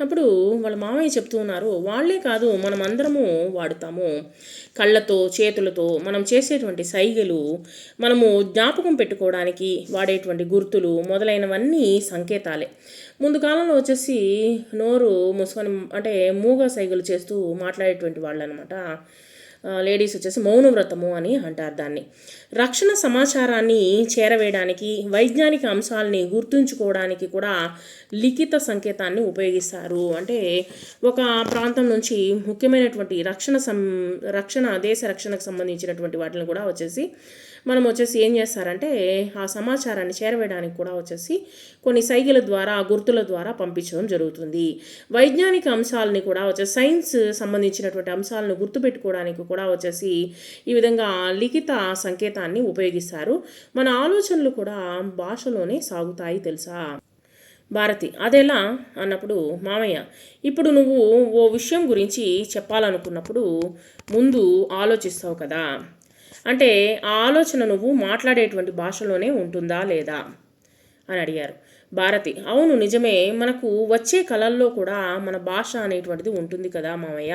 అప్పుడు వాళ్ళ మామయ్య చెప్తూ ఉన్నారు వాళ్ళే కాదు మనం అందరము వాడుతాము. కళ్ళతో చేతులతో మనం చేసేటువంటి సైగలు మనము జ్ఞాపకం పెట్టుకోవడానికి వాడేటువంటి గుర్తులు మొదలైనవన్నీ సంకేతాలే. ముందు కాలంలో వచ్చేసి నోరు మూసుకొని అంటే మూగ సైగలు చేస్తూ మాట్లాడేటువంటి వాళ్ళు అనమాట లేడీస్ వచ్చేసి మౌన వ్రతము అని అంటారు దాన్ని. రక్షణ సమాచారాన్ని చేరవేయడానికి వైజ్ఞానిక అంశాలని గుర్తుంచుకోవడానికి కూడా లిఖిత సంకేతాన్ని ఉపయోగిస్తారు. అంటే ఒక ప్రాంతం నుంచి ముఖ్యమైనటువంటి రక్షణ సం రక్షణ దేశ రక్షణకు సంబంధించినటువంటి వాటిని కూడా వచ్చేసి మనం వచ్చేసి ఏం చేస్తారంటే ఆ సమాచారాన్ని చేరవేయడానికి కూడా వచ్చేసి కొన్ని సైగల ద్వారా గుర్తుల ద్వారా పంపించడం జరుగుతుంది. వైజ్ఞానిక అంశాలని కూడా వచ్చేసి సైన్స్ సంబంధించినటువంటి అంశాలను గుర్తుపెట్టుకోవడానికి కూడా వచ్చేసి ఈ విధంగా లిఖిత సంకేతాన్ని ఉపయోగిస్తారు. మన ఆలోచనలు కూడా భాషలోనే సాగుతాయి తెలుసా? భారతి అదెలా? అన్నప్పుడు మామయ్య ఇప్పుడు నువ్వు ఓ విషయం గురించి చెప్పాలనుకున్నప్పుడు ముందు ఆలోచిస్తావు కదా? అంటే ఆ ఆలోచన నువ్వు మాట్లాడేటువంటి భాషలోనే ఉంటుందా లేదా? అని అడిగారు. భారతి అవును నిజమే. మనకు వచ్చే కళల్లో కూడా మన భాష అనేటువంటిది ఉంటుంది కదా మామయ్య?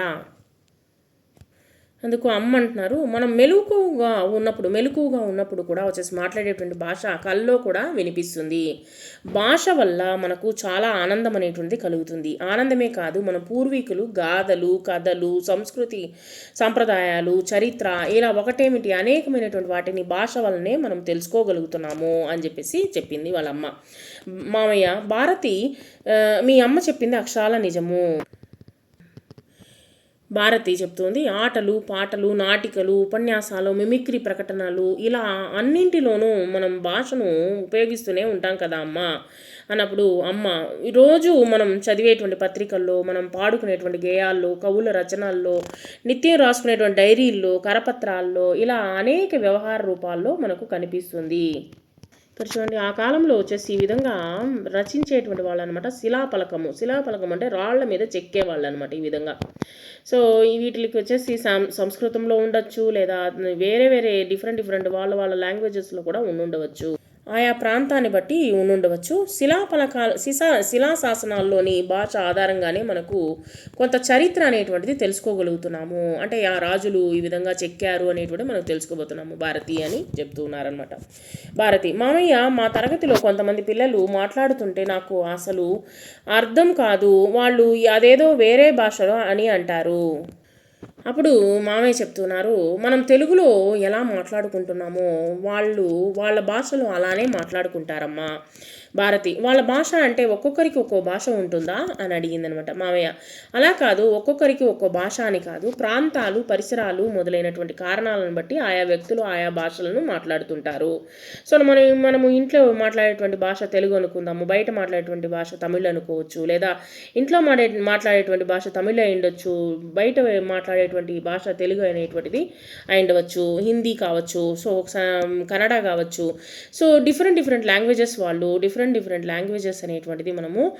అందుకు అమ్మ అంటున్నారు మనం మెలకుగా ఉన్నప్పుడు మెలుకువగా ఉన్నప్పుడు కూడా వచ్చేసి మాట్లాడేటువంటి భాష కల్లో కూడా వినిపిస్తుంది. భాష వల్ల మనకు చాలా ఆనందం అనేటువంటిది కలుగుతుంది. ఆనందమే కాదు మన పూర్వీకులు గాథలు కథలు సంస్కృతి సంప్రదాయాలు చరిత్ర ఇలా ఒకటేమిటి అనేకమైనటువంటి వాటిని భాష వల్లనే మనం తెలుసుకోగలుగుతున్నాము అని చెప్పేసి చెప్పింది వాళ్ళమ్మ మామయ్య భారతి మీ అమ్మ చెప్పింది అక్షరాల నిజము. భారతి చెప్తుంది ఆటలు పాటలు నాటికలు ఉపన్యాసాలు మిమిక్రీ ప్రకటనలు ఇలా అన్నింటిలోనూ మనం భాషను ఉపయోగిస్తూనే ఉంటాం కదా అమ్మ అన్నప్పుడు అమ్మ ఈరోజు మనం చదివేటువంటి పత్రికల్లో మనం పాడుకునేటువంటి గేయాల్లో కవుల రచనల్లో నిత్యం రాసుకునేటువంటి డైరీల్లో కరపత్రాల్లో ఇలా అనేక వ్యవహార రూపాల్లో మనకు కనిపిస్తుంది. ఇక్కడ చూడండి ఆ కాలంలో వచ్చేసి ఈ విధంగా రచించేటువంటి వాళ్ళు అనమాట శిలాపలకము శిలాపలకం అంటే రాళ్ళ మీద చెక్కేవాళ్ళు అనమాట ఈ విధంగా. సో వీటికి వచ్చేసి సంస్కృతంలో ఉండొచ్చు లేదా వేరే వేరే డిఫరెంట్ డిఫరెంట్ వాళ్ళ వాళ్ళ లాంగ్వేజెస్లో కూడా ఉండుండవచ్చు. ఆయా ప్రాంతాన్ని బట్టి ఉండవచ్చు శిలాపలకాల శిశా శిలాశాసనాల్లోని భాష ఆధారంగానే మనకు కొంత చరిత్ర అనేటువంటిది తెలుసుకోగలుగుతున్నాము. అంటే ఆ రాజులు ఈ విధంగా చెక్కారు అనేటువంటి మనం తెలుసుకోబోతున్నాము భారతి అని చెప్తూ ఉన్నారనమాట భారతి మామయ్య మా తరగతిలో కొంతమంది పిల్లలు మాట్లాడుతుంటే నాకు అసలు అర్థం కాదు. వాళ్ళు అదేదో వేరే భాషలో అని అంటారు. అప్పుడు మామయ్య చెప్తున్నారు మనం తెలుగులో ఎలా మాట్లాడుకుంటున్నామో వాళ్ళు వాళ్ళ భాషలో అలానే మాట్లాడుకుంటారమ్మా. భారతి వాళ్ళ భాష అంటే ఒక్కొక్కరికి ఒక్కో భాష ఉంటుందా? అని అడిగింది అనమాట మామయ్య. అలా కాదు ఒక్కొక్కరికి ఒక్కో భాష అని కాదు. ప్రాంతాలు పరిసరాలు మొదలైనటువంటి కారణాలను బట్టి ఆయా వ్యక్తులు ఆయా భాషలను మాట్లాడుతుంటారు. సో మనం మనము ఇంట్లో మాట్లాడేటువంటి భాష తెలుగు అనుకుందాము బయట మాట్లాడేటువంటి భాష తమిళ్ అనుకోవచ్చు లేదా ఇంట్లో మాడే మాట్లాడేటువంటి భాష తమిళ అయిండొచ్చు బయట మాట్లాడేటువంటి భాష తెలుగు అనేటువంటిది అయిండవచ్చు హిందీ కావచ్చు సో కన్నడ కావచ్చు. సో డిఫరెంట్ డిఫరెంట్ లాంగ్వేజెస్ వాళ్ళు డిఫరెంట్ డిఫరెంట్ డిఫరెంట్ లాంగ్వేజెస్ అనేటువంటిది మనము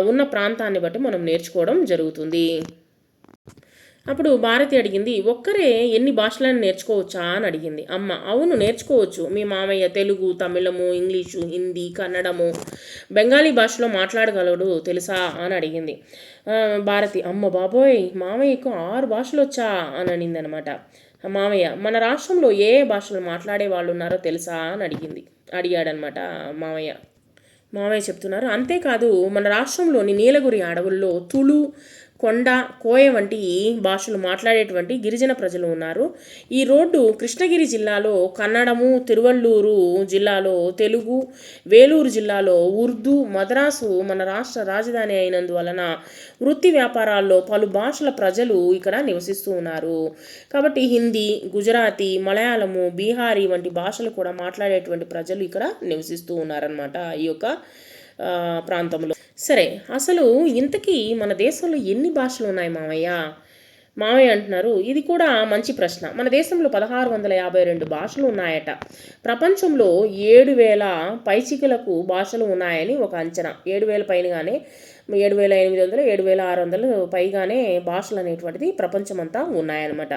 ఉన్న ప్రాంతాన్ని బట్టి మనం నేర్చుకోవడం జరుగుతుంది. అప్పుడు భారతి అడిగింది ఒక్కరే ఎన్ని భాషలను నేర్చుకోవచ్చా? అని అడిగింది. అమ్మ అవును నేర్చుకోవచ్చు. మీ మామయ్య తెలుగు తమిళము ఇంగ్లీషు హిందీ కన్నడము బెంగాలీ భాషలో మాట్లాడగలడు తెలుసా? అని అడిగింది. భారతి అమ్మ బాబోయ్ మామయ్యకు ఆరు భాషలు వచ్చా? అని అనింది అనమాట మామయ్య మన రాష్ట్రంలో ఏ భాషలు మాట్లాడే వాళ్ళు ఉన్నారో తెలుసా? అని అడిగింది. అడిగాడనమాట మామయ్య. మావయ్య చెప్తున్నారు. అంతేకాదు మన రాష్ట్రంలోని నీలగురి అడవుల్లో తులు కొండ కోయ వంటి భాషలు మాట్లాడేటువంటి గిరిజన ప్రజలు ఉన్నారు. ఈ రోడ్డు కృష్ణగిరి జిల్లాలో కన్నడము తిరువల్లూరు జిల్లాలో తెలుగు వేలూరు జిల్లాలో ఉర్దూ మద్రాసు మన రాష్ట్ర రాజధాని అయినందువలన వృత్తి వ్యాపారాల్లో పలు భాషల ప్రజలు ఇక్కడ నివసిస్తూ ఉన్నారు. కాబట్టి హిందీ గుజరాతీ మలయాళము బీహారీ వంటి భాషలు కూడా మాట్లాడేటువంటి ప్రజలు ఇక్కడ నివసిస్తూ ఉన్నారనమాట ఈ యొక్క ప్రాంతంలో. సరే అసలు ఇంతకీ మన దేశంలో ఎన్ని భాషలు ఉన్నాయి మామయ్య? మామయ్య అంటున్నారు ఇది కూడా మంచి ప్రశ్న. మన దేశంలో పదహారు వందల యాభై రెండు భాషలు ఉన్నాయట ప్రపంచంలో ఏడు వేల పైచికలకు భాషలు ఉన్నాయని ఒక అంచనా. ఏడు వేల పైనగానే ఏడు వేల ఎనిమిది వందలు ఏడు వేల ఆరు వందలు పైగానే భాషలు అనేటువంటిది ప్రపంచమంతా ఉన్నాయన్నమాట.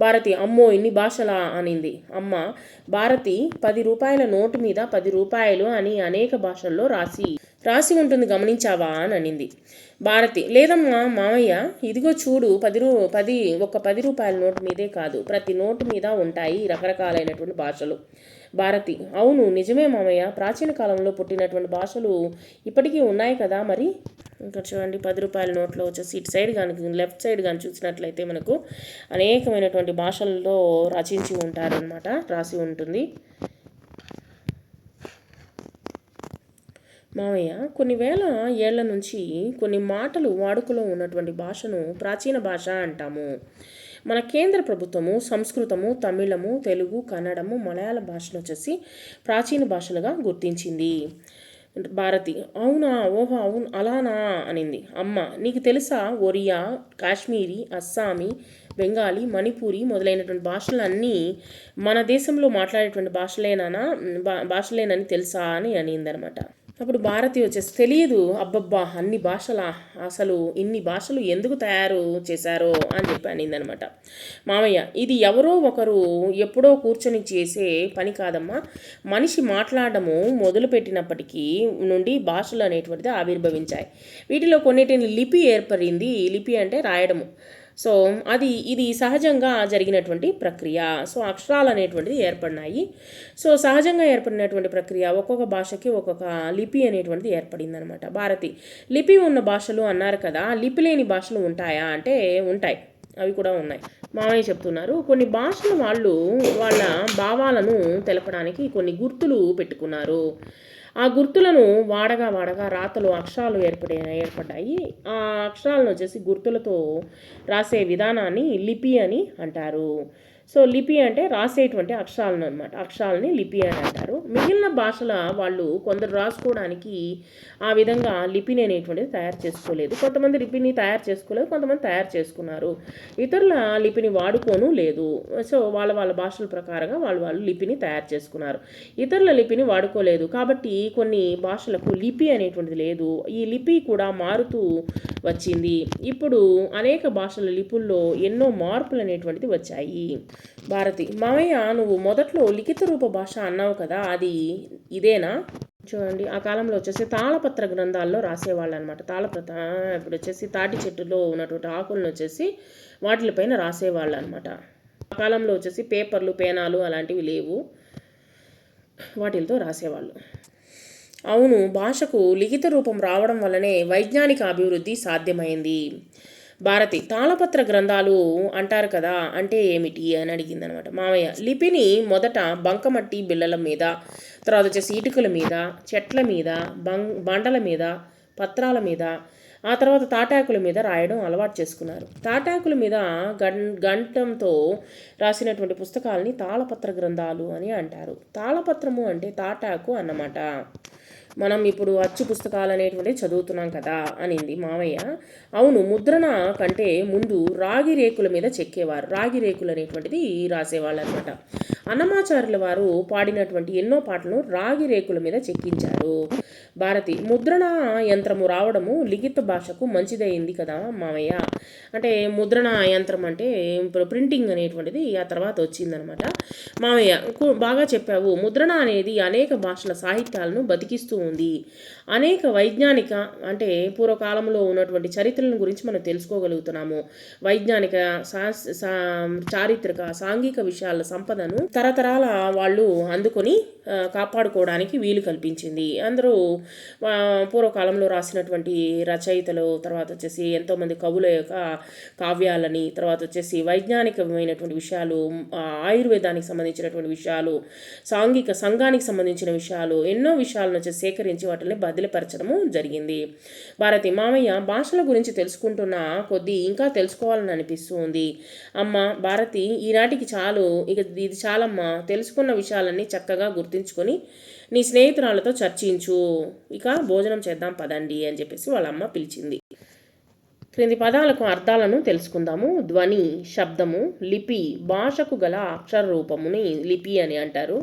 భారతి అమ్మో ఇన్ని భాషల అనింది. అమ్మ భారతి పది రూపాయల నోటు మీద పది రూపాయలు అని అనేక భాషల్లో రాసి రాసి ఉంటుంది గమనించావా అని అనింది. భారతి లేదమ్మా మామయ్య ఇదిగో చూడు పది రూ పది ఒక పది రూపాయల నోటు మీదే కాదు. ప్రతి నోటు మీద ఉంటాయి రకరకాలైనటువంటి భాషలు. భారతి అవును నిజమే మామయ్య. ప్రాచీన కాలంలో పుట్టినటువంటి భాషలు ఇప్పటికీ ఉన్నాయి కదా మరి? ఇంకా చూడండి పది రూపాయల నోట్లో వచ్చేసి ఇటు సైడ్ కానీ లెఫ్ట్ సైడ్ కానీ చూసినట్లయితే మనకు అనేకమైనటువంటి భాషల్లో రచించి ఉంటారనమాట రాసి ఉంటుంది. మామయ్య కొన్ని వేల ఏళ్ళ నుంచి కొన్ని మాటలు వాడుకలో ఉన్నటువంటి భాషను ప్రాచీన భాష అంటాము. మన కేంద్ర ప్రభుత్వము సంస్కృతము తమిళము తెలుగు కన్నడము మలయాళ భాషను వచ్చేసి ప్రాచీన భాషలుగా గుర్తించింది. భారతి అవునా ఓహో అవును అలానా అనింది. అమ్మ నీకు తెలుసా ఒరియా కాశ్మీరీ అస్సామీ బెంగాలీ మణిపూరి మొదలైనటువంటి భాషలన్నీ మన దేశంలో మాట్లాడేటువంటి భాషలేనా భా భాషలేనని తెలుసా అని అనిందనమాట. అప్పుడు భారతి వచ్చేసి తెలియదు అబ్బబ్బా అన్ని భాషల అసలు ఇన్ని భాషలు ఎందుకు తయారు చేశారో అని చెప్పి అనిందనమాట. మామయ్య ఇది ఎవరో ఒకరు ఎప్పుడో కూర్చొని చేసే పని కాదమ్మా. మనిషి మాట్లాడడము మొదలుపెట్టినప్పటికీ నుండి భాషలు అనేటువంటిది ఆవిర్భవించాయి. వీటిలో కొన్నిటిని లిపి ఏర్పడింది. లిపి అంటే రాయడము. సో అది ఇది సహజంగా జరిగినటువంటి ప్రక్రియ. సో అక్షరాలు అనేటువంటిది ఏర్పడినాయి. సో సహజంగా ఏర్పడినటువంటి ప్రక్రియ ఒక్కొక్క భాషకి ఒక్కొక్క లిపి అనేటువంటిది ఏర్పడిందనమాట. భారతి లిపి ఉన్న భాషలు అన్నారు కదా లిపి లేని భాషలు ఉంటాయా? అంటే ఉంటాయి. అవి కూడా ఉన్నాయి. మామయ్య చెప్తున్నారు కొన్ని భాషల వాళ్ళు వాళ్ళ భావాలను తెలపడానికి కొన్ని గుర్తులు పెట్టుకున్నారు. ఆ గుర్తులను వాడగా వాడగా రాతలు అక్షరాలు ఏర్పడే ఏర్పడ్డాయి. ఆ అక్షరాలను వచ్చేసి గుర్తులతో రాసే విధానాన్ని లిపి అని అంటారు. సో లిపి అంటే రాసేటువంటి అక్షరాలను అనమాట అక్షరాలని లిపి అని అంటారు. మిగిలిన భాషల వాళ్ళు కొందరు రాసుకోవడానికి ఆ విధంగా లిపిని అనేటువంటిది తయారు చేసుకోలేదు. కొంతమంది లిపిని తయారు చేసుకోలేదు కొంతమంది తయారు చేసుకున్నారు. ఇతరుల లిపిని వాడుకోను లేదు. సో వాళ్ళ వాళ్ళ భాషల ప్రకారంగా వాళ్ళు వాళ్ళు లిపిని తయారు చేసుకున్నారు. ఇతరుల లిపిని వాడుకోలేదు. కాబట్టి కొన్ని భాషలకు లిపి అనేటువంటిది లేదు. ఈ లిపి కూడా మారుతూ వచ్చింది. ఇప్పుడు అనేక భాషల లిపుల్లో ఎన్నో మార్పులు అనేటువంటిది వచ్చాయి. భారతి మామయ్య నువ్వు మొదట్లో లిఖిత రూప భాష అన్నావు కదా అది ఇదేనా? చూడండి ఆ కాలంలో వచ్చేసి తాళపత్ర గ్రంథాల్లో రాసేవాళ్ళు అనమాట తాళపత్ర ఇప్పుడు వచ్చేసి తాటి చెట్టులో ఉన్నటువంటి ఆకులను వచ్చేసి వాటిపైన రాసేవాళ్ళు అనమాట ఆ కాలంలో వచ్చేసి పేపర్లు పేనాలు అలాంటివి లేవు. వాటితో రాసేవాళ్ళు. అవును భాషకు లిఖిత రూపం రావడం వల్లనే వైజ్ఞానిక అభివృద్ధి సాధ్యమైంది. భారతి తాళపత్ర గ్రంథాలు అంటారు కదా అంటే ఏమిటి అని అడిగింది అనమాట మామయ్య లిపిని మొదట బంకమట్టి బిళ్ళల మీద తర్వాత వచ్చేసి ఇటుకల మీద చెట్ల మీద బం బండల మీద పత్రాల మీద ఆ తర్వాత తాటాకుల మీద రాయడం అలవాటు చేసుకున్నారు. తాటాకుల మీద గం గంటంతో రాసినటువంటి పుస్తకాలని తాళపత్ర గ్రంథాలు అని అంటారు. తాళపత్రము అంటే తాటాకు అన్నమాట. మనం ఇప్పుడు అచ్చు పుస్తకాలు అనేటువంటి చదువుతున్నాం కదా అనింది మామయ్య. అవును ముద్రణ కంటే ముందు రాగి రేకుల మీద చెక్కేవారు. రాగి రేకులు అనేటువంటిది రాసేవాళ్ళు అనమాట అన్నమాచారుల వారు పాడినటువంటి ఎన్నో పాటలను రాగి రేకుల మీద చెక్కించారు. భారతి ముద్రణ యంత్రము రావడము లిఖిత భాషకు మంచిదైంది కదా మామయ్య? అంటే ముద్రణ యంత్రం అంటే ప్రింటింగ్ అనేటువంటిది ఆ తర్వాత వచ్చిందనమాట. మామయ్య బాగా చెప్పావు. ముద్రణ అనేది అనేక భాషల సాహిత్యాలను బతికిస్తూ ఉంది. అనేక వైజ్ఞానిక అంటే పూర్వకాలంలో ఉన్నటువంటి చరిత్రలను గురించి మనం తెలుసుకోగలుగుతున్నాము. వైజ్ఞానిక చారిత్రక సాంఘిక విషయాల సంపదను తరతరాల వాళ్ళు అందుకొని కాపాడుకోవడానికి వీలు కల్పించింది. అందరూ పూర్వకాలంలో రాసినటువంటి రచయితలు తర్వాత వచ్చేసి ఎంతోమంది కవుల యొక్క కావ్యాలని తర్వాత వచ్చేసి వైజ్ఞానికమైనటువంటి విషయాలు ఆయుర్వేదానికి సంబంధించినటువంటి విషయాలు సాంఘిక సంఘానికి సంబంధించిన విషయాలు ఎన్నో విషయాలను వచ్చి సేకరించి వాటిని బదిలీపరచడము జరిగింది. భారతి మామయ్య భాషల గురించి తెలుసుకుంటున్న కొద్దీ ఇంకా తెలుసుకోవాలని అనిపిస్తుంది అమ్మ భారతి ఈనాటికి చాలు ఇక ఇది చాలా చాలమ్మా తెలుసుకున్న విషయాలన్నీ చక్కగా గుర్తించుకొని నీ స్నేహితురాలతో చర్చించు. ఇక భోజనం చేద్దాం పదండి అని చెప్పేసి వాళ్ళ అమ్మ పిలిచింది. క్రింది పదాలకు అర్థాలను తెలుసుకుందాము. ధ్వని శబ్దము లిపి భాషకు గల అక్షర రూపముని లిపి అని అంటారు.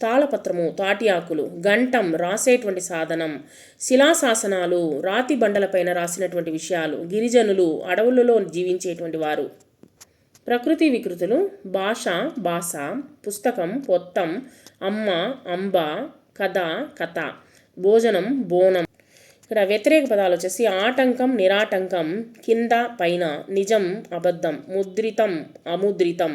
తాళపత్రము తాటి ఆకులు గంటం రాసేటువంటి సాధనం శిలాశాసనాలు రాతి బండలపైన రాసినటువంటి విషయాలు గిరిజనులు అడవులలో జీవించేటువంటి వారు. ప్రకృతి వికృతులు భాష భాష పుస్తకం పొత్తం అమ్మ అంబ కథ కథ భోజనం బోనం. ఇక్కడ వ్యతిరేక పదాలు వచ్చేసి ఆటంకం నిరాటంకం కింద పైన నిజం అబద్ధం ముద్రితం అముద్రితం.